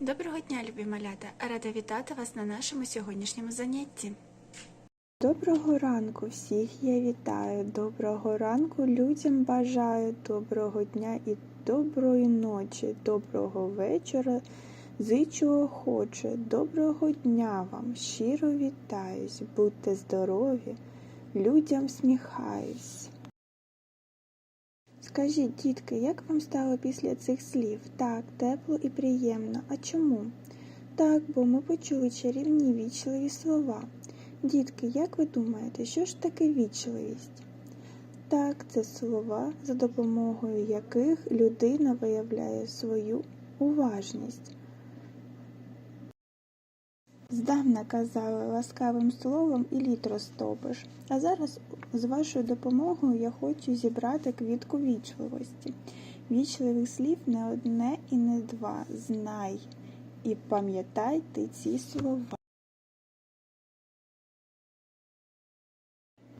Доброго дня, любі малята! Рада вітати вас на нашому сьогоднішньому занятті. Доброго ранку всіх я вітаю. Доброго ранку людям бажаю, доброго дня і доброї ночі, доброго вечора. Зичу охоче, доброго дня вам, щиро вітаюсь, будьте здорові, людям сміхаюсь. Скажіть, дітки, як вам стало після цих слів? Так, тепло і приємно. А чому? Так, бо ми почули чарівні вічливі слова. Дітки, як ви думаєте, що ж таке вічливість? Так, це слова, за допомогою яких людина виявляє свою уважність. Здавна казали ласкавим словом і літ розтопиш. А зараз з вашою допомогою я хочу зібрати квітку вічливості. Вічливих слів не одне і не два. Знай і пам'ятай ти ці слова.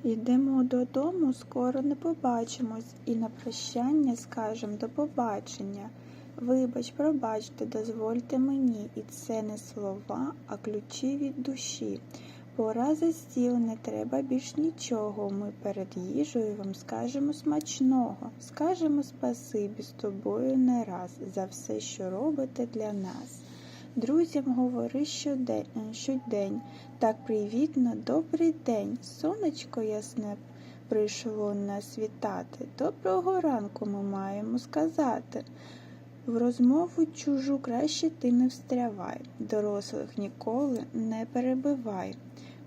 Йдемо додому, скоро не побачимось, і на прощання скажем до побачення. Вибач, пробачте, дозвольте мені, і це не слова, а ключі від душі. Пора за стіл, не треба більш нічого. Ми перед їжею вам скажемо смачного, скажемо спасибі з тобою не раз за все, що робите для нас. Друзям говори щодень, щодень, так привітно, добрий день, сонечко ясне прийшло нас вітати. Доброго ранку ми маємо сказати. В розмову чужу краще ти не встрявай, дорослих ніколи не перебивай.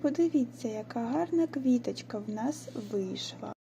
Подивіться, яка гарна квіточка в нас вийшла.